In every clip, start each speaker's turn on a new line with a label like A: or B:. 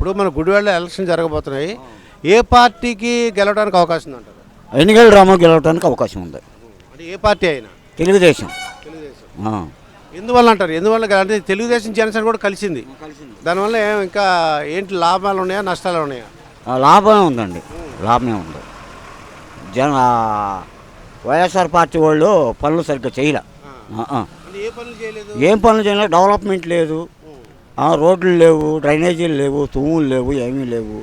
A: ఇప్పుడు మన గుడివాడలో ఎలక్షన్ జరగబోతున్నాయి. ఏ పార్టీకి గెలవడానికి అవకాశం ఉందంటారు?
B: ఎన్నికల డ్రామా గెలవడానికి అవకాశం ఉంది.
A: అంటే ఏ పార్టీ అయినా?
B: తెలుగుదేశం. ఆ.
A: ఎందువల్ల అంటారు? ఎందువల్ల గెల- అంటే తెలుగుదేశం జనసేన కూడా కలిసింది. దానివల్ల ఏం- ఇంకా ఏంటి లాభాలు ఉన్నాయా నష్టాలు ఉన్నాయా?
B: ఆ, లాభమే ఉందండి. లాభమే ఉంది. జన ఆ, వైఎస్ఆర్ పార్టీ వాళ్ళు పనులు సరిగ్గా చేయలే. ఆ, ఆ.
A: అంటే ఏ పనులు చేయలేదు?
B: ఏం పనులు చేయలేదు? డెవలప్మెంట్ లేదు. రోడ్లు లేవు డ్రైనేజీలు లేవు తుమ్ములు లేవు ఏమీ లేవు.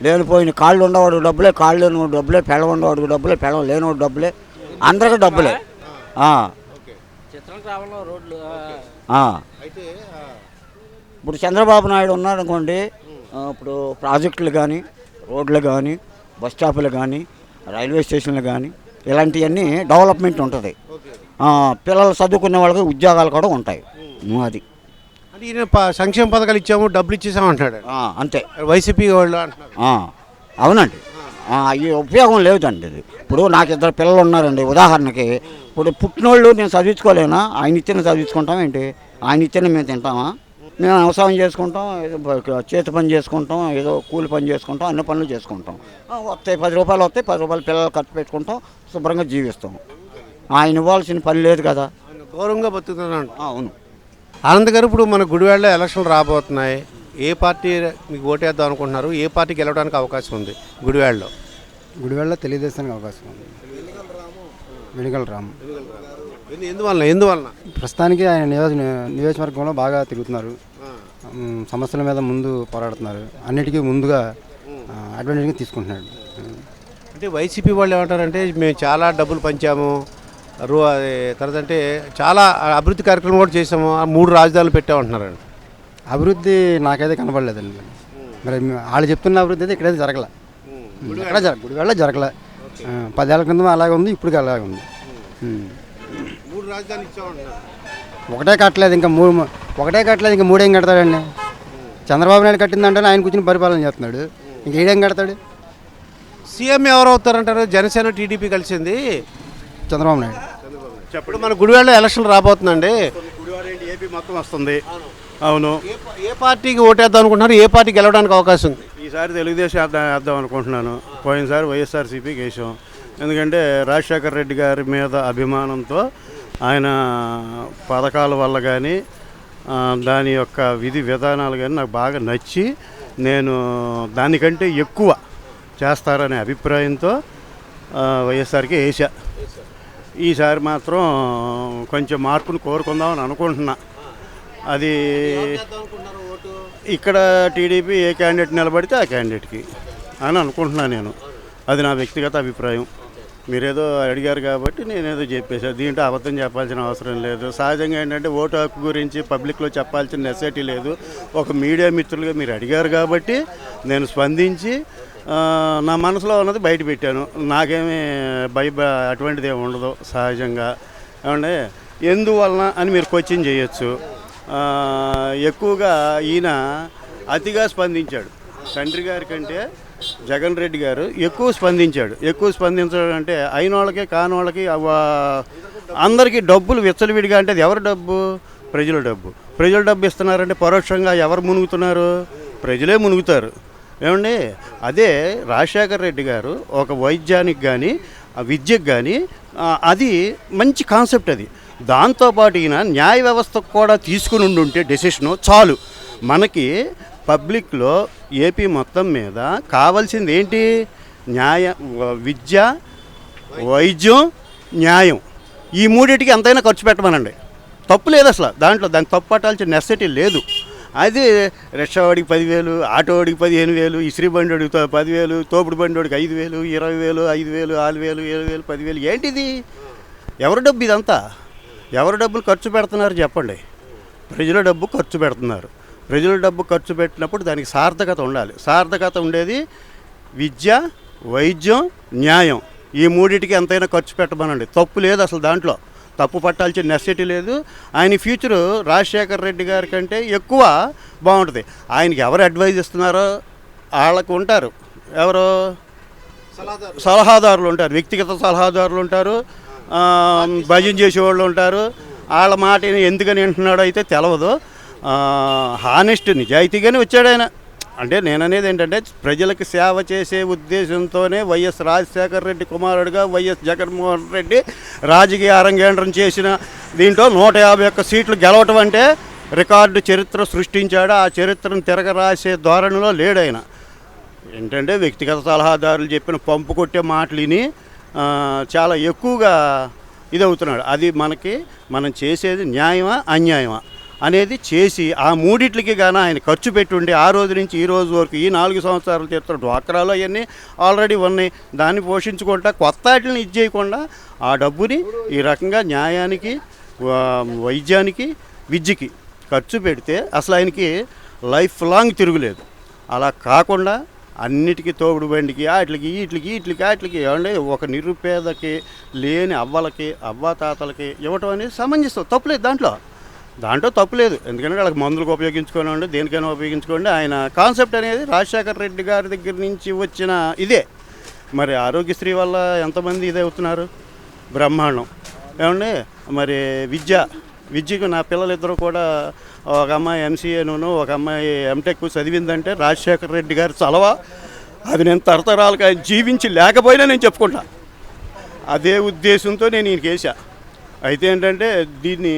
B: లేనిపోయిన కాళ్ళు ఉండవాడు డబ్బులే కాళ్ళు లేనివాడు డబ్బులే పెళ్ళ ఉండవాడు డబ్బులే పెళ్ళం లేనివాడు డబ్బులే అందరికీ డబ్బులే. ఇప్పుడు చంద్రబాబు నాయుడు ఉన్నాడు అనుకోండి ఆ, ఇప్పుడు ప్రాజెక్టులు కానీ రోడ్లు కానీ బస్ స్టాపులు కానీ రైల్వే స్టేషన్లు కానీ ఇలాంటివన్నీ డెవలప్మెంట్ ఉంటుంది. పిల్లలు చదువుకునే వాళ్ళకి ఉద్యోగాలు కూడా ఉంటాయి. అది.
A: అంటే ఈయన ప- సంక్షేమ పథకాలు ఇచ్చాము డబ్బులు ఇచ్చేసాము అంటాడు
B: ఆ, అంతే.
A: వైసీపీ వాళ్ళు అంటున్నారు.
B: ఆ, అవునండి. ఆ, ఈ ఉపయోగం లేదండి ఇది. ఇప్పుడు నాకు ఇద్దరు పిల్లలు ఉన్నారండి. ఉదాహరణకి ఇప్పుడు పుట్టినోళ్ళు నేను చదివించుకోలేనా? ఆయన ఇచ్చిన చదివించుకుంటాం ఏంటి? ఆయన ఇచ్చిన మేము తింటామా? మేము వ్యవసాయం చేసుకుంటాం ఏదో బ- చేతి పని చేసుకుంటాం ఏదో కూలి పని చేసుకుంటాం అన్ని పనులు చేసుకుంటాం. ఆ, వస్తాయి పది రూపాయలు వస్తాయి పది రూపాయలు పిల్లలు ఖర్చు పెట్టుకుంటాం శుభ్రంగా జీవిస్తాం. ఆయన ఇవ్వాల్సిన పని లేదు కదా.
A: ఆయన గౌరవంగా బతుకుతున్నాడు.
B: ఆ, అవును.
A: ఆనంద్ గారు ఇప్పుడు మన గుడివాడలో ఎలక్షన్లు రాబోతున్నాయి. ఏ పార్టీ మీకు ఓటేద్దాం అనుకుంటున్నారు? ఏ పార్టీ గెలవడానికి అవకాశం ఉంది గుడివాడలో?
C: గుడివాడలో తెలుగుదేశానికి అవకాశం ఉంది. వెనుగల రామ్
A: ఎందు- ఎందువలన ఎందువలన?
C: ప్రస్తుతానికి ఆయన నియోజ నియోజకవర్గంలో బాగా తిరుగుతున్నారు. సమస్యల మీద ముందు పోరాడుతున్నారు. అన్నిటికీ ముందుగా అడ్వాంటేజ్గా తీసుకుంటున్నాడు.
A: అంటే వైసీపీ వాళ్ళు ఏమంటారంటే మేము చాలా డబ్బులు పంచాము తర్వాత అంటే చాలా అభివృద్ధి కార్యక్రమం కూడా చేసాము మూడు రాజధానులు పెట్టామంటున్నారండి.
C: అభివృద్ధి నాకైతే కనపడలేదండి. మరి వాళ్ళు చెప్తున్న అభివృద్ధి అయితే ఇక్కడైతే జరగలే. ఎక్కడ జరగ గుడివాడలో జరగలే. పదేళ్ళ క్రితం అలాగే ఉంది ఇప్పుడు అలాగే ఉంది.
A: మూడు రాజధానులు ఇచ్చామంటున్నారు.
C: ఒకటే కట్టలేదు ఇంకా మూడు ఒకటే కట్టలేదు ఇంకా మూడేం కడతాడండి? చంద్రబాబు నాయుడు కట్టిందంటే ఆయన కూర్చుని పరిపాలన చేస్తున్నాడు. ఇంకా ఈడేం కడతాడు?
A: సీఎం ఎవరు అవుతారంటారు జనసేన టీడీపీ కలిసింది.
C: చంద్రబాబు నాయుడు.
A: ఇప్పుడు మన గుడివాడలో ఎలక్షన్లు రాబోతుందండి.
D: ఏపీ మొత్తం వస్తుంది అవును.
A: ఏ పార్టీకి ఓటేద్దాం అనుకుంటున్నారు? ఏ పార్టీ గెలవడానికి అవకాశం ఉంది?
D: ఈసారి తెలుగుదేశం వేద్దాం అనుకుంటున్నాను. పోయినసారి వైఎస్ఆర్సీపీకి వేసాం ఎందుకంటే రాజశేఖర రెడ్డి గారి మీద అభిమానంతో ఆయన పథకాల వల్ల కానీ దాని యొక్క విధి విధానాలు కానీ నాకు బాగా నచ్చి నేను దానికంటే ఎక్కువ చేస్తారనే అభిప్రాయంతో వైఎస్ఆర్కి వేసా ఈసారి మాత్రం కొంచెం మార్పును కోరుకుందామని అనుకుంటున్నా. అది ఇక్కడ టీడీపీ ఏ క్యాండిడేట్ నిలబడితే ఆ క్యాండిడేట్కి అని అనుకుంటున్నాను నేను. అది నా వ్యక్తిగత అభిప్రాయం. మీరేదో అడిగారు కాబట్టి నేనేదో చెప్పేశాను దీంట్లో అబద్ధం చెప్పాల్సిన అవసరం లేదు. సహజంగా ఏంటంటే ఓటు హక్కు గురించి పబ్లిక్లో చెప్పాల్సిన నెసెసిటీ లేదు. ఒక మీడియా మిత్రులుగా మీరు అడిగారు కాబట్టి నేను స్పందించి నా మనసులో ఉన్నది బయట పెట్టాను. నాకేమీ భయ అటువంటిది ఏమి ఉండదు సహజంగా. ఏమంటే ఎందువలన అని మీరు క్వశ్చన్ చేయొచ్చు. ఎక్కువగా ఈయన అతిగా స్పందించాడు. తండ్రి గారి కంటే జగన్ రెడ్డి గారు ఎక్కువ స్పందించాడు. ఎక్కువ స్పందించడం అంటే అయిన వాళ్ళకి కాని వాళ్ళకి అందరికీ డబ్బులు విచ్చలవిడిగా అంటే ఎవరి డబ్బు? ప్రజల డబ్బు. ప్రజల డబ్బు ఇస్తున్నారంటే పరోక్షంగా ఎవరు మునుగుతున్నారు? ప్రజలే మునుగుతారు. ఏమండి? అదే రాజశేఖర్ రెడ్డి గారు ఒక వైద్యానికి కానీ విద్యకు కానీ అది మంచి కాన్సెప్ట్ అది. దాంతోపాటు ఈయన న్యాయ వ్యవస్థకు కూడా తీసుకుని ఉండుంటే డెసిషను చాలు. మనకి పబ్లిక్లో ఏపీ మొత్తం మీద కావాల్సింది ఏంటి? న్యాయ విద్య వైద్యం న్యాయం. ఈ మూడింటికి ఎంతైనా ఖర్చు పెట్టమనండి. తప్పు లేదు అసలు. దాంట్లో దానికి తప్పు పట్టాల్సిన నెసెసిటీ లేదు. అది రిక్షావాడికి పదివేలు ఆటోవాడికి పదిహేను వేలు ఇసిరి బండి పదివేలు తోపుడు బండి ఐదు వేలు ఇరవై వేలు ఐదు వేలు ఆరు వేలు ఏడు వేలు పదివేలు. ఏంటిది? ఎవరి డబ్బు ఇదంతా? ఎవరి డబ్బులు ఖర్చు పెడుతున్నారు చెప్పండి. ప్రజల డబ్బు ఖర్చు పెడుతున్నారు. ప్రజల డబ్బు ఖర్చు పెట్టినప్పుడు దానికి సార్థకత ఉండాలి. సార్థకత ఉండేది విద్య వైద్యం న్యాయం. ఈ మూడింటికి ఎంతైనా ఖర్చు పెట్టమనండి. తప్పు లేదు అసలు దాంట్లో. తప్పు పట్టాల్సిన నెసెసిటీ లేదు. ఆయన ఫ్యూచరు రాజశేఖర్ రెడ్డి గారి కంటే ఎక్కువ బాగుంటుంది. ఆయనకి ఎవరు అడ్వైజ్ ఇస్తున్నారో వాళ్ళకు ఉంటారు. ఎవరు? సలహాదారులు. ఉంటారు. వ్యక్తిగత సలహాదారులు ఉంటారు. భజన చేసేవాళ్ళు ఉంటారు. వాళ్ళ మాట ఎందుకని వింటున్నాడో అయితే తెలవదు. హానెస్ట్ నిజాయితీగానే వచ్చాడు ఆయన. అంటే నేననేది ఏంటంటే ప్రజలకు సేవ చేసే ఉద్దేశంతోనే వైఎస్ రాజశేఖర రెడ్డి కుమారుడుగా వైఎస్ జగన్మోహన్ రెడ్డి రాజకీయ అరంగేంద్రం చేసిన దీంట్లో నూట యాభై ఒక్క సీట్లు గెలవటం అంటే రికార్డు చరిత్ర సృష్టించాడు. ఆ చరిత్రను తిరగరాసే ధోరణిలో లేడైన. ఏంటంటే వ్యక్తిగత సలహాదారులు చెప్పిన పంపు కొట్టే మాటలు విని చాలా ఎక్కువగా ఇదవుతున్నాడు. అది మనకి మనం చేసేది న్యాయమా అన్యాయమా? అనేది చేసి ఆ మూడిట్లకి గాన ఆయన ఖర్చు పెట్టుండి ఆ రోజు నుంచి ఈ రోజు వరకు ఈ నాలుగు సంవత్సరాలు చేస్తున్న డ్వాక్రాలు అవన్నీ ఆల్రెడీ ఉన్నాయి. దాన్ని పోషించుకుంటా కొత్త వాటిని ఇది చేయకుండా ఆ డబ్బుని ఈ రకంగా న్యాయానికి వైద్యానికి విద్యకి ఖర్చు పెడితే అసలు ఆయనకి లైఫ్ లాంగ్ తిరుగులేదు. అలా కాకుండా అన్నిటికీ తోడు బండికి వాటికి వీటికి వీటికి వాటికి ఏమంటే ఒక నిరుపేదకి లేని అవ్వలకి అవ్వాతాతలకి ఇవ్వటం అనేది సమంజసం. తప్పులేదు దాంట్లో. దాంట్లో తప్పులేదు ఎందుకంటే వాళ్ళకి మందులకు ఉపయోగించుకోనండి దేనికైనా ఉపయోగించుకోండి. ఆయన కాన్సెప్ట్ అనేది రాజశేఖర రెడ్డి గారి దగ్గర నుంచి వచ్చిన ఇదే. మరి ఆరోగ్యశ్రీ వల్ల ఎంతమంది ఇదే అవుతున్నారు? బ్రహ్మాండం. ఏమండి? మరి విద్య. విద్యకు నా పిల్లలిద్దరూ కూడా ఒక అమ్మాయి ఎంసీఏను ఒక అమ్మాయి ఎంటెక్ చదివిందంటే రాజశేఖర రెడ్డి గారి చలవ? అది నేను తరతరాలుగా జీవించి లేకపోయినా నేను చెప్పుకుంటా. అదే ఉద్దేశంతో నేను ఈయనకి వేసా అయితే ఏంటంటే దీన్ని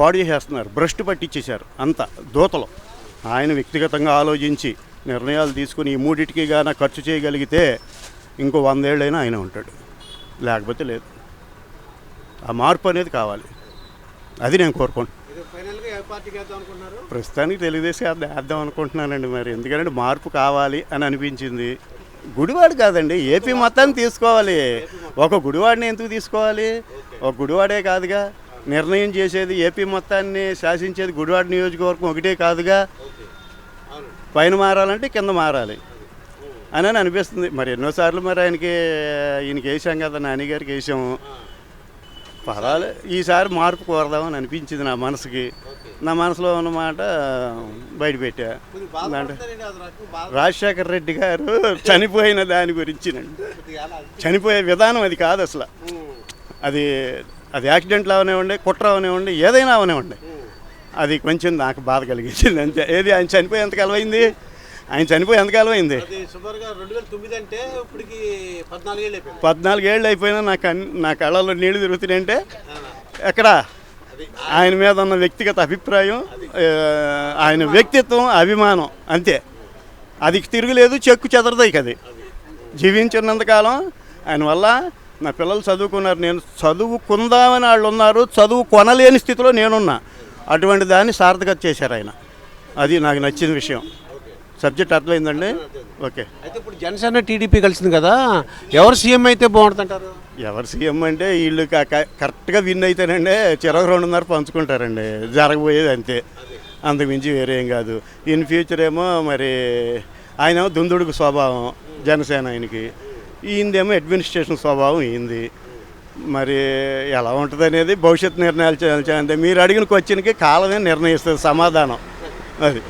D: పాడు చేసేస్తున్నారు. భ్రష్టు పట్టించేశారు అంత దూతలు. ఆయన వ్యక్తిగతంగా ఆలోచించి నిర్ణయాలు తీసుకుని ఈ మూడిటికి గాన ఖర్చు చేయగలిగితే ఇంకో వందేళ్ళైనా ఆయన ఉంటాడు. లేకపోతే లేదు. ఆ మార్పు అనేది కావాలి. అది నేను కోరుకుంటున్నాను ప్రస్తుతానికి తెలుగుదేశం వేద్దాం అనుకుంటున్నానండి మరి. ఎందుకంటే మార్పు కావాలి అని అనిపించింది. గుడివాడు కాదండి ఏపీ మొత్తాన్ని తీసుకోవాలి. ఒక గుడివాడిని ఎందుకు తీసుకోవాలి? ఒక గుడివాడే కాదుగా. నిర్ణయం చేసేది ఏపీ మొత్తాన్ని శాసించేది గుడివాడ నియోజకవర్గం ఒకటే కాదుగా. పైన మారాలంటే కింద మారాలి. అని అని అనిపిస్తుంది. మరి ఎన్నోసార్లు మరి ఆయనకి ఈయనకి వేసాం కదా నాన్నగారికి వేసాము. పర్వాలే ఈసారి మార్పు కోరదామని అనిపించింది నా మనసుకి. నా మనసులో ఉన్నమాట బయట పెట్టా. దాంట్లో రాజశేఖర రెడ్డి గారు చనిపోయిన దాని గురించినండి చనిపోయే విధానం అది కాదు అసలు. అది అది యాక్సిడెంట్లు అవనివ్వండి కుట్ర అవనివ్వండి ఏదైనా అవనివ్వండి. అది కొంచెం నాకు బాధ కలిగించింది అంతే. ఏది ఆయన చనిపోయి ఎంతకాలం అయింది? ఆయన చనిపోయి ఎంతకాలం అయింది?
A: పద్నాలుగేళ్ళు
D: అయిపోయినా నా కన్ నా కళ్ళలో నీళ్ళు తిరుగుతున్నాయంటే ఎక్కడ? ఆయన మీద ఉన్న వ్యక్తిగత అభిప్రాయం ఆయన వ్యక్తిత్వం అభిమానం అంతే. అది తిరుగులేదు చెక్కు చెదరదు ఇక అది. జీవించినంతకాలం ఆయన వల్ల నా పిల్లలు చదువుకున్నారు. నేను చదువుకుందామని వాళ్ళు ఉన్నారు చదువు కొనలేని స్థితిలో నేనున్నా. అటువంటి దాన్ని సార్థకత చేశారు ఆయన. అది నాకు నచ్చిన విషయం. సబ్జెక్ట్ అర్థమైందండి? ఓకే.
A: అయితే ఇప్పుడు జనసేన టీడీపీ కలిసింది కదా ఎవరు సీఎం అయితే బాగుంటుందంటారు?
D: ఎవరు సీఎం అంటే వీళ్ళు కరెక్ట్గా విన్ అయితేనండి చిరొక రెండున్నర పంచుకుంటారండి. జరగబోయేది అంతే. అంతకుమించి వేరే ఏం కాదు. ఇన్ ఫ్యూచర్ ఏమో మరి ఆయన దుందుడుకు స్వభావం జనసేన ఆయనకి. ఈయనదేమో అడ్మినిస్ట్రేషన్ స్వభావం ఈయంది మరి ఎలా ఉంటుంది అనేది భవిష్యత్ నిర్ణయాలు చేయాలి మీరు అడిగిన క్వశ్చన్కి కాలమే నిర్ణయిస్తుంది సమాధానం. అది.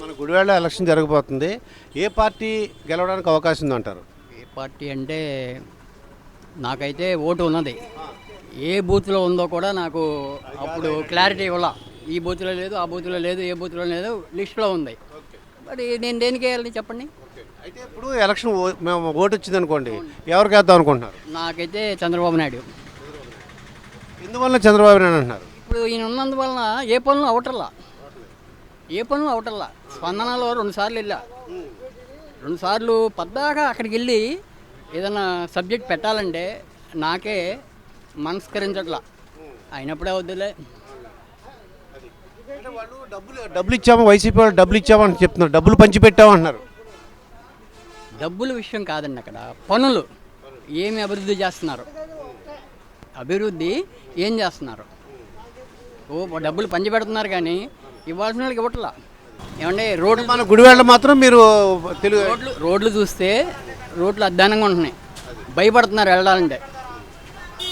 A: మన గుడివాడలో ఎలక్షన్ జరగబోతుంది. ఏ పార్టీ గెలవడానికి అవకాశం ఉందంటారు?
E: ఏ పార్టీ అంటే నాకైతే ఓటు ఉన్నది. ఏ బూత్లో ఉందో కూడా నాకు అప్పుడు క్లారిటీ ఇవ్వాల. ఈ బూత్లో లేదు ఆ బూత్లో లేదు ఏ బూత్లో లేదు లిస్ట్లో ఉంది. మరి నేను దేనికి వేయాలి చెప్పండి?
A: అయితే ఇప్పుడు ఎలక్షన్ మేము ఓటు వచ్చింది అనుకోండి ఎవరికి వేద్దాం అనుకుంటున్నారు?
E: నాకైతే చంద్రబాబు నాయుడు.
A: ఎందువల్ల చంద్రబాబు నాయుడు అంటున్నారు?
E: ఇప్పుడు ఈయన ఉన్నందువలన ఏ పనులు అవటల్లా? ఏ పనులు అవటల్లా? స్పందనలో రెండు సార్లు వెళ్ళా. రెండు సార్లు పద్దాకా అక్కడికి వెళ్ళి ఏదైనా సబ్జెక్ట్ పెట్టాలంటే నాకే మనస్కరించట్లా. అయినప్పుడే వద్దులే.
A: డబ్బులు డబ్బులు ఇచ్చాము వైసీపీ వాళ్ళు డబ్బులు ఇచ్చామని చెప్తున్నారు. డబ్బులు పంచి పెట్టామంటున్నారు
E: డబ్బుల విషయం కాదండి అక్కడ. పనులు. ఏమి అభివృద్ధి చేస్తున్నారు? అభివృద్ధి ఏం చేస్తున్నారు? ఓ డబ్బులు పంచి పెడుతున్నారు కానీ ఇవ్వాల్సిన వాళ్ళకి ఇవ్వట్లా? ఏమంటే రోడ్లు
A: మన గుడివాడలో మాత్రం మీరు తెలుగు
E: రోడ్లు రోడ్లు చూస్తే రోడ్లు అద్దానంగా ఉంటున్నాయి. భయపడుతున్నారు వెళ్ళాలంటే.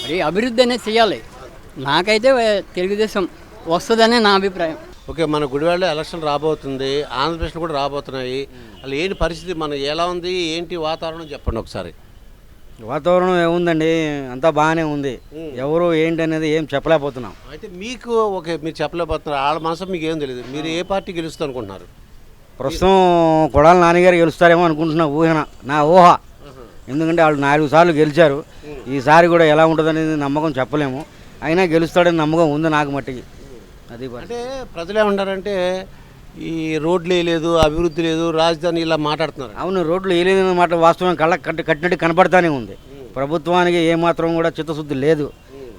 E: మరి అభివృద్ధి అనేది చేయాలి. నాకైతే తెలుగుదేశం వస్తుందనే నా అభిప్రాయం.
A: ఓకే మన గుడివాడలో ఎలక్షన్ రాబోతుంది ఆంధ్రప్రదేశ్లో కూడా రాబోతున్నాయి. అసలు ఏంటి పరిస్థితి మన ఎలా ఉంది ఏంటి వాతావరణం చెప్పండి ఒకసారి.
F: వాతావరణం ఏముందండి అంతా బాగానే ఉంది. ఎవరు ఏంటి అనేది ఏం చెప్పలేకపోతున్నాం.
A: అయితే మీకు ఓకే మీరు చెప్పలేకపోతున్నారు. వాళ్ళ మనసు మీకు ఏం తెలియదు మీరు ఏ పార్టీ గెలుస్తుంది అనుకుంటున్నారు?
F: ప్రస్తుతం కొడాల నాన్నగారు గెలుస్తారేమో అనుకుంటున్నా ఊహన నా ఊహ. ఎందుకంటే వాళ్ళు నాలుగు సార్లు గెలిచారు. ఈసారి కూడా ఎలా ఉంటుందనేది నమ్మకం చెప్పలేము. అయినా గెలుస్తాడని నమ్మకం ఉంది నాకు మట్టికి. అది.
A: అంటే ప్రజలు ఏమంటారంటే ఈ రోడ్లు లేదు అభివృద్ధి లేదు రాజధాని ఇలా మాట్లాడుతున్నారు.
F: అవును రోడ్లు వేయలేదన్న మాట వాస్తవం కళ్ళ కట్టి కట్టినట్టు కనపడతానే ఉంది. ప్రభుత్వానికి ఏమాత్రం కూడా చిత్తశుద్ధి లేదు.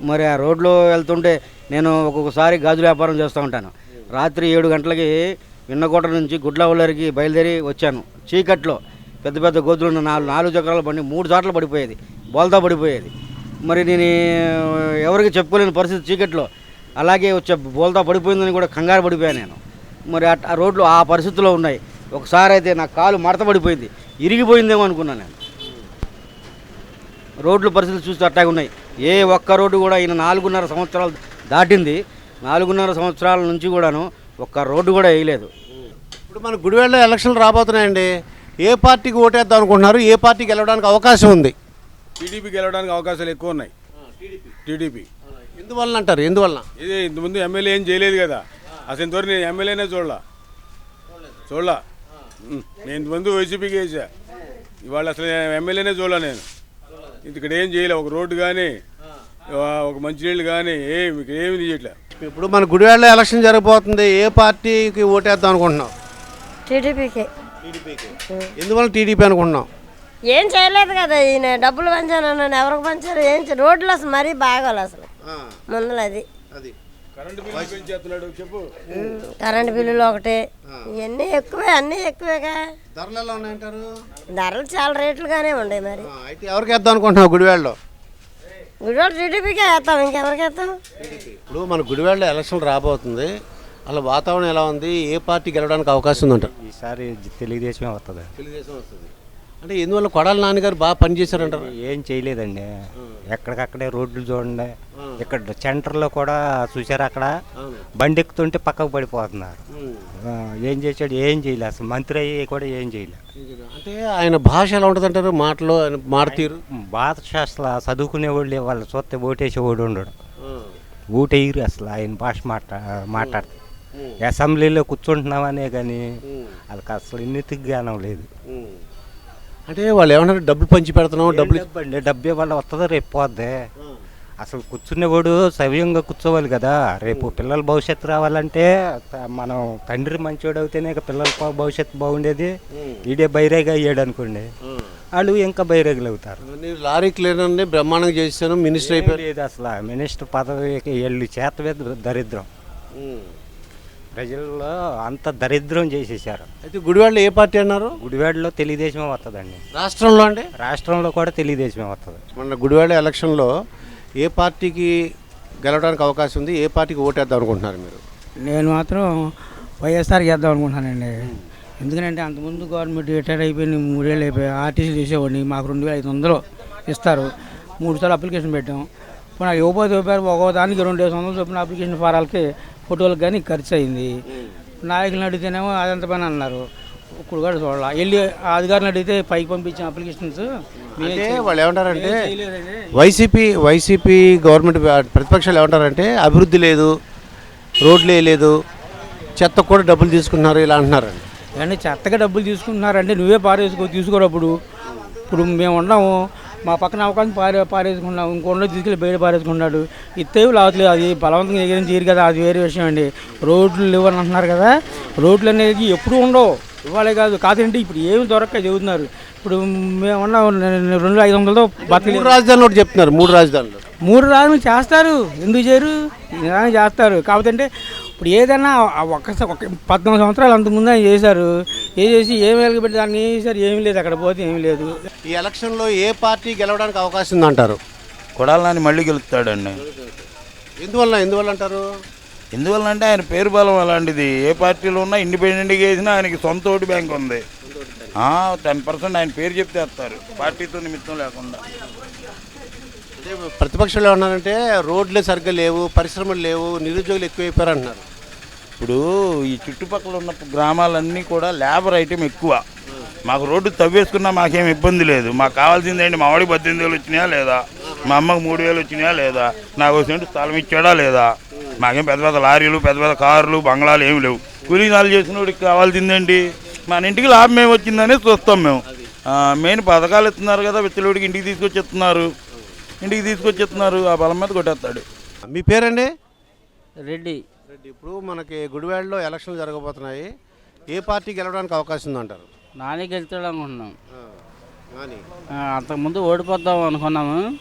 F: మరి ఆ రోడ్లో వెళ్తుంటే నేను ఒక్కొక్కసారి గాజు వ్యాపారం చేస్తూ ఉంటాను. రాత్రి ఏడు గంటలకి విన్నకోట నుంచి గుడ్లవల్లరికి బయలుదేరి వచ్చాను. చీకట్లో పెద్ద పెద్ద గోతులు ఉన్న నాలుగు నాలుగు చక్రాల బండి మూడు సార్లు పడిపోయేది. బోల్తా పడిపోయేది. మరి నేను ఎవరికి చెప్పుకోలేని పరిస్థితి చీకట్లో. అలాగే వచ్చే బోల్తా పడిపోయిందని కూడా కంగారు పడిపోయాను నేను. మరి అట్- ఆ రోడ్లు ఆ పరిస్థితుల్లో ఉన్నాయి. ఒకసారి అయితే నా కాలు మడత పడిపోయింది. ఇరిగిపోయిందేమో అనుకున్నాను నేను. రోడ్ల పరిస్థితులు చూస్తే అట్టాగే ఉన్నాయి. ఏ ఒక్క రోడ్డు కూడా ఈయన నాలుగున్నర సంవత్సరాలు దాటింది. నాలుగున్నర సంవత్సరాల నుంచి కూడాను ఒక్క రోడ్డు కూడా వేయలేదు.
A: ఇప్పుడు మన గుడివాడలో ఎలక్షన్లు రాబోతున్నాయండి. ఏ పార్టీకి ఓటేద్దాం అనుకుంటున్నారు? ఏ పార్టీకి వెళ్ళడానికి అవకాశం ఉంది?
G: టీడీపీ గెలవడానికి అవకాశాలు ఎక్కువ ఉన్నాయి. టీడీపీ.
A: ఎందువల్ల అంటారు? ఎందువల్ల
G: ఇది ఇంతకుముందు ఎమ్మెల్యే ఏం చేయలేదు కదా. అసలు ఇంతవరకు నేను ఎమ్మెల్యేనే చూడలా. చూడలా. నేను ఇంతకుముందు వైసీపీకి వేసా. ఇవాళ అసలు ఎమ్మెల్యేనే చూడలా నేను. ఇక్కడ ఏం చేయలే. ఒక రోడ్డు కానీ ఒక మంచినీళ్ళు కానీ ఏమి ఇక్కడ ఏమి చేయట్లే
A: ఇప్పుడు మన గుడివాడలో ఎలక్షన్ జరగబోతుంది. ఏ పార్టీకి ఓటేద్దాం అనుకుంటున్నాం
H: టీడీపీకి.
A: టీడీపీకి. ఎందువల్ల టీడీపీ అనుకుంటున్నాం
H: ఏం చేయలేదు కదా ఈయన. డబ్బులు పంచాను ఎవరికి పంచారు? ఏం చే- రోడ్లు అసలు మరీ బాగోలు అసలు. ముందల అది
A: అది.
G: కరెంటు
H: బిల్లులు ఒకటి. ఇవన్నీ ఎక్కువే అన్నీ ఎక్కువేగా.
A: ధరలు ఎలా ఉన్నాయంటారు?
H: ధరలు చాలా రేట్లుగానే ఉండే మరి.
A: అయితే ఎవరికి వేద్దాం అనుకుంటున్నావు గుడివాడలో
H: గుడివాడ టీడీపీకే వేస్తాం ఇంకెవరికి వేస్తాం?
A: ఇప్పుడు మన గుడివాడలో ఎలక్షన్ రాబోతుంది. అలా వాతావరణం ఎలా ఉంది? ఏ పార్టీ గెలవడానికి అవకాశం ఉందంటారు
I: ఈసారి తెలుగుదేశమే వస్తుంది
A: తెలుగుదేశం వస్తుంది. అంటే ఎందువల్ల కొడాల నాన్నగారు బాగా పనిచేశారంటారు
I: ఏం చేయలేదండి. ఎక్కడికక్కడే రోడ్లు చూడండి. ఇక్కడ సెంటర్లో కూడా చూసారు అక్కడ. బండి ఎక్కుతుంటే పక్కకు పడిపోతున్నారు. ఏం చేశాడు? ఏం చేయలే. అసలు మంత్రి అయ్యి కూడా ఏం చేయలే.
A: అంటే ఆయన భాష ఎలా ఉంటుంది అంటారు? మాటలు ఆయన మాట తీరు
I: భారత అసలు చదువుకునేవాళ్ళు వాళ్ళు చూస్తే ఓటేసేవాడు ఉండడు. ఓటేయరు అసలు. ఆయన భాష మాట్లా మాట్లాడితే అసెంబ్లీలో కూర్చుంటున్నామనే కానీ వాళ్ళకి అసలు ఇన్నితికి జ్ఞానం లేదు.
A: అంటే వాళ్ళు ఏమన్నారు? డబ్బులు పంచి పెడుతున్నాం డబ్బులు
I: డబ్బు అండి? డబ్బే వల్ల వస్తుందో రేపు పోద్ది. అసలు కూర్చునేవాడు సవ్యంగా కూర్చోవాలి కదా. రేపు పిల్లల భవిష్యత్తు రావాలంటే త- మనం తండ్రి మంచోడు అవుతేనే ఇక పిల్లల భవిష్యత్తు బాగుండేది. ఈడే బైరేగా అయ్యాడు అనుకోండి. వాళ్ళు ఇంకా బైరేగులు అవుతారు.
A: నేను లారీ క్లీనర్ని బ్రహ్మాండంగా చేశాను మినిస్టర్ అయిపోయారు.
I: లేదు అసలు మినిస్టర్ పదవికి వీళ్ళు చేతవే దరిద్రం. ప్రజల్లో అంత దరిద్రం చేసేసారు
A: అయితే గుడివాడలో ఏ పార్టీ అన్నారు?
I: గుడివాడలో తెలుగుదేశమే వస్తుందండి
A: రాష్ట్రంలో అంటే?
I: రాష్ట్రంలో కూడా తెలుగుదేశమే వస్తుంది
A: మన గుడివాడ ఎలక్షన్లో ఏ పార్టీకి గెలవడానికి అవకాశం ఉంది? ఏ పార్టీకి ఓటేద్దాం అనుకుంటున్నారు మీరు?
J: నేను మాత్రం వైఎస్ఆర్ చేద్దాం అనుకుంటున్నానండి. ఎందుకంటే అంతకుముందు గవర్నమెంట్ రిటైర్ అయిపోయి మూడేళ్ళు అయిపోయి ఆర్టీసీ చేసేవాడిని. మాకు రెండు వేల ఐదు వందలు ఇస్తారు. మూడు సార్లు అప్లికేషన్ పెట్టాం. ఇప్పుడు నాకు ఇవ్వబోతే ఇవ్వబోతే ఒక్కో దానికి రెండు వేల వందలు చొప్పున అప్లికేషన్ ఫారాలకి ఫోటోలకు కానీ ఖర్చు అయింది. నాయకులను అడిగితేనేమో అదంత పని అన్నారు. ఇప్పుడు కూడా చూడాలి. వెళ్ళి ఆ అధికారులను అడిగితే పైకి పంపించిన అప్లికేషన్స్
A: అంటే వాళ్ళు ఏమంటారంటే వైసీపీ వైసీపీ గవర్నమెంట్ ప్రతిపక్షాలు ఏమంటారంటే అభివృద్ధి లేదు రోడ్లు లేదు చెత్త కూడా డబ్బులు తీసుకుంటున్నారు ఇలా అంటున్నారండి.
J: అంటే చెత్తగా డబ్బులు తీసుకుంటున్నారంటే నువ్వే పారేసుకో తీసుకోరప్పుడు ఇప్పుడు మేము ఉన్నాము మా పక్కన అవకాశం పారే పారేసుకున్నాం ఇంకొండ తీసుకెళ్ళి బయట పారేసుకున్నాడు. ఇత్తేవి లావట్లేదు అది బలవంతంగా ఎగిరిని తీరు కదా. అది వేరే విషయం అండి. రోడ్లు లేవని అంటున్నారు కదా. రోడ్లు అనేది ఎప్పుడు ఉండవు. ఇవ్వాలే కాదు. కాదంటే ఇప్పుడు ఏమి దొరక్క చెబుతున్నారు. ఇప్పుడు మేము ఉన్నాం రెండు ఐదు వందలతో బతకలేదు
A: రాజధానులు ఒకటి చెప్తున్నారు మూడు రాజధానులు.
J: మూడు రాజులు చేస్తారు. ఎందుకు చేయరు? చేస్తారు. కాకపోతే అంటే ఇప్పుడు ఏదైనా ఒక పద్నాలుగు సంవత్సరాలు అంతకుముందు ఆయన చేశారు. ఏ చేసి ఏం వెలగబెట్టి దాన్ని ఏం చేశారు? ఏమీ లేదు. అక్కడ పోతే ఏమీ లేదు.
A: ఈ ఎలక్షన్లో ఏ పార్టీ గెలవడానికి అవకాశం ఉందంటారు?
K: కొడాలని మళ్ళీ గెలుస్తాడండి.
A: ఎందువల్ల ఎందువల్ల అంటారు?
K: ఎందువల్ల అంటే ఆయన పేరు బలం అలాంటిది. ఏ పార్టీలో ఉన్నా ఇండిపెండెంట్గా వేసినా ఆయనకి సొంత ఓటు బ్యాంక్ ఉంది. టెన్ పర్సెంట్ ఆయన పేరు చెప్తే వేస్తారు. పార్టీతో నిమిత్తం లేకుండా.
A: ప్రతిపక్షాలు ఏమన్నారంటే రోడ్లే సరిగ్గా లేవు పరిశ్రమలు లేవు నిరుద్యోగులు ఎక్కువైపోయారు అంటున్నారు.
K: ఇప్పుడు ఈ చుట్టుపక్కల ఉన్న గ్రామాలన్నీ కూడా లేబర్ ఐటెం ఎక్కువ. మాకు రోడ్డు తవ్వేసుకున్నా మాకేం ఇబ్బంది లేదు. మాకు కావాల్సింది ఏంటి? మా వాడికి పద్దెనిమిది వేలు వచ్చినాయా లేదా? మా అమ్మకి మూడు వేలు వచ్చినాయా లేదా? నాకు సెంటు స్థలం ఇచ్చాడా లేదా? మాకేం పెద్ద పెద్ద లారీలు పెద్ద పెద్ద కార్లు బంగ్లాలు ఏమి లేవు. కూలీనాలు చేసిన వాడికి కావాల్సిందేంటి మన ఇంటికి లాభం ఏమి వచ్చిందని చూస్తాం మేము. ఆ, మెయిన్ పథకాలు ఇస్తున్నారు కదా విచ్చలుడికి ఇంటికి తీసుకొచ్చి ఇస్తున్నారు ఇంటికి తీసుకొచ్చి ఇస్తున్నారు ఆ బలం మీద కొట్టేస్తాడు.
A: మీ పేరండి?
E: రెడ్డి.
A: రెడ్డి ఇప్పుడు మనకి గుడివాడలో ఎలక్షన్లు జరగబోతున్నాయి. ఏ పార్టీ గెలవడానికి అవకాశం ఉందంటారు?
E: నాని గెలుతాడు అనుకుంటున్నాం
A: నాని.
E: ఆ, అంతకుముందు ఓడిపోద్దాం అనుకున్నాము.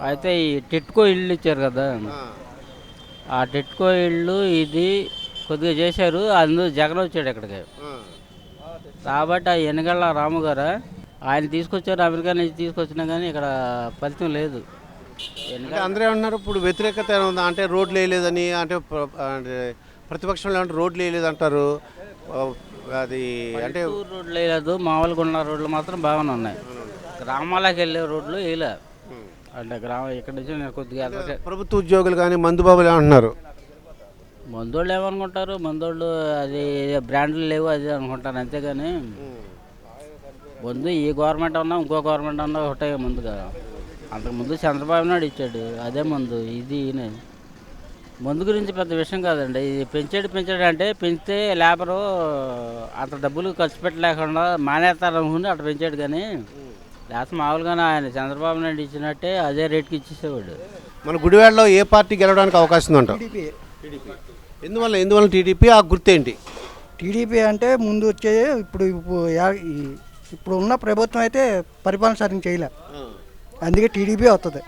E: అయితే ఈ టిట్కో ఇల్లు ఇచ్చారు కదా. ఆ. టిట్కో ఇల్లు ఇది కొద్దిగా చేశారు. అందులో జగన్ వచ్చాడు ఇక్కడికి. కాబట్టి ఆ ఎనగళ్ళ రాము గారు ఆయన తీసుకొచ్చారు. అమెరికా నుంచి తీసుకొచ్చినా కానీ ఇక్కడ ఫలితం లేదు.
A: అంటే అందరూ ఏమన్నారు ఇప్పుడు వ్యతిరేకత ఏమైనా అంటే రోడ్లు వేయలేదని అంటే ప్ర- అంటే ప్రతిపక్షంలో ఏమంటే రోడ్లు వేయలేదు అంటారు అది అంటే
E: రోడ్లు వేయలేదు మామూలుగా ఉన్న రోడ్లు మాత్రం బాగానే ఉన్నాయి. గ్రామాలకు వెళ్ళే రోడ్లు వేయలే. అంటే గ్రామం ఇక్కడ నుంచి నేను కొద్దిగా
A: ప్రభుత్వ ఉద్యోగులు కానీ మందుబాబులు ఏమంటున్నారు
E: మందోళ్ళు ఏమనుకుంటారు? మందోళ్ళు అది బ్రాండ్లు లేవు అది అనుకుంటారు అంతేగాని ముందు ఈ గవర్నమెంట్ ఉన్నా ఇంకో గవర్నమెంట్ ఉన్నా ఒకటే ముందు కదా. అంతకుముందు చంద్రబాబు నాయుడు ఇచ్చాడు అదే ముందు ఇది ఈయన. ముందు గురించి పెద్ద విషయం కాదండి. ఇది పెంచాడు పెంచాడు అంటే పెంచితే లేబరు అంత డబ్బులు ఖర్చు పెట్టలేకుండా మానేస్తారు అనుకుని అట్లా పెంచాడు కానీ లేకపోతే మామూలుగానే ఆయన చంద్రబాబు నాయుడు ఇచ్చినట్టే అదే రేట్కి ఇచ్చేసేవాడు.
A: మన గుడివాడలో ఏ పార్టీ గెలవడానికి అవకాశం ఉందంటారు ఎందువల్ల ఎందువల్ల టీడీపీ? ఆ గుర్తేంటి?
L: టీడీపీ అంటే ముందు వచ్చే ఇప్పుడు ఇప్పుడు ఉన్న ప్రభుత్వం అయితే పరిపాలన సరిగ్గా చేయలే అందుకే టీడీపీ వస్తుంది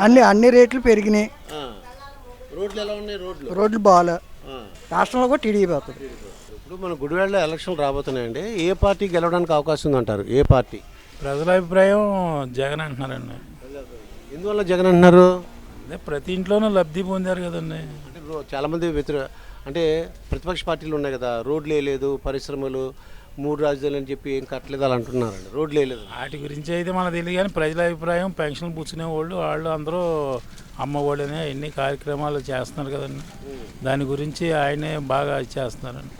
L: అన్ని అన్ని రేట్లు పెరిగినాయి.
A: రోడ్లు ఎలా ఉన్నాయి రోడ్లు?
L: రోడ్లు బాగాలే రాష్ట్రంలో కూడా టీడీపీ వస్తుంది
A: ఇప్పుడు మన గుడివాడలో ఎలక్షన్లు రాబోతున్నాయండి. ఏ పార్టీ గెలవడానికి అవకాశం ఉందంటారు? ఏ పార్టీ?
M: ప్రజల అభిప్రాయం జగన్ అంటున్నారండి.
A: ఎందువల్ల జగన్ అంటున్నారు?
M: అదే ప్రతి ఇంట్లోనూ లబ్ధి పొందారు కదండి.
A: అంటే రో- చాలా మంది వ్యతిరే అంటే ప్రతిపక్ష పార్టీలు ఉన్నాయి కదా. రోడ్లు వేయలేదు పరిశ్రమలు మూడు రాజధానులు అని చెప్పి ఏం కట్టలేదు అలా అంటున్నారండి. రోడ్లు వేయలేదు.
M: వాటి గురించి అయితే మనకు తెలియదు కానీ ప్రజల అభిప్రాయం పెన్షన్ పుచ్చుకునే వాళ్ళు వాళ్ళు అందరూ అమ్మ ఒడని ఎన్ని కార్యక్రమాలు చేస్తున్నారు కదండి. దాని గురించి ఆయనే బాగా చేస్తున్నారండి.